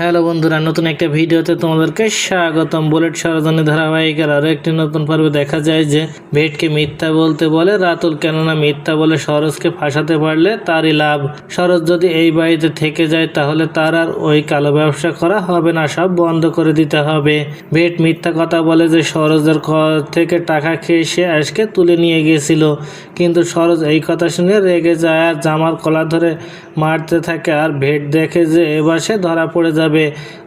Hello বন্ধুরা, নতুন একটা ভিডিওতে তোমাদেরকে স্বাগতম। বুলেট সরজনী ধারাবাহিকের আরও একটি নতুন পর্বে দেখা যায় যে ভেটকে মিথ্যা বলতে বলে, রাতুল কেননা মিথ্যা বলে সরোজকে ফাঁসাতে পারলে তারই লাভ। সরোজ যদি এই বাড়িতে থেকে যায়, তাহলে তার আর ওই কালো ব্যবসা করা হবে না, সব বন্ধ করে দিতে হবে। ভেট মিথ্যা কথা বলে যে সরোজের থেকে টাকা খেয়ে সে আজকে তুলে নিয়ে গিয়েছিল কিন্তু সরোজ এই কথা শুনে রেগে যায় আর জামার কলা ধরে মারতে থাকে আর ভেট দেখে যে এবার সে ধরা পড়ে যাবে।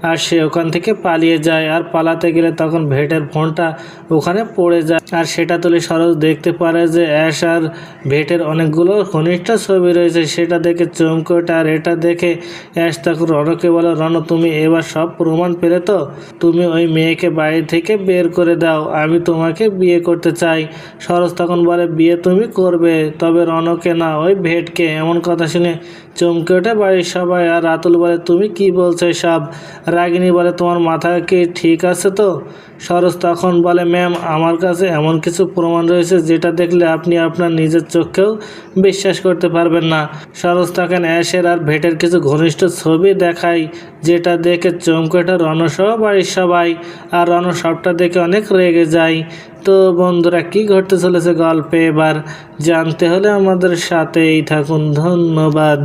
আর সে ওখান থেকে পালিয়ে যায়। আর পালাতে গেলে তখন ভেটের ফোনটা ওখানে পড়ে যায়। আর সেটা তুলে সরোজ দেখতে পারে যে অ্যাশ আর ভেটের অনেকগুলো ঘনিষ্ঠ ছবি রয়েছে। সেটা দেখে চমকে ওঠে আর এটা দেখে অ্যাশ তখন রণকে বলে, রণ, তুমি এবার সব প্রমাণ পেলে তো? তুমি ওই মেয়েকে বাড়ি থেকে বের করে দাও, আমি তোমাকে বিয়ে করতে চাই। সরোজ তখন বলে, বিয়ে তুমি করবে, তবে রণকে না, ওই ভেটকে। এমন কথা শুনে চমকে ওঠে বাড়ির সবাই আর রাতুল বলে, তুমি কি বলছো সব রাগিনী বলে, তোমার মাথা কি ঠিক আছে তো? সরোজ তখন বলে, ম্যাম, আমার কাছে এমন কিছু প্রমাণ রয়েছে যেটা দেখলে আপনি আপনার নিজের চোখেও বিশ্বাস করতে পারবেন না। সরোজ তখন অ্যাশের আর ভেটের কিছু ঘনিষ্ঠ ছবি দেখায়, যেটা দেখে চমকে ওঠে রণসহ বাড়ির সবাই, আর রণ সবটা দেখে অনেক রেগে যায়। তো বন্ধুরা, কি ঘটতে চলেছে গল্পে? এবার জানতে হলে আমাদের সাথেই থাকুন। ধন্যবাদ।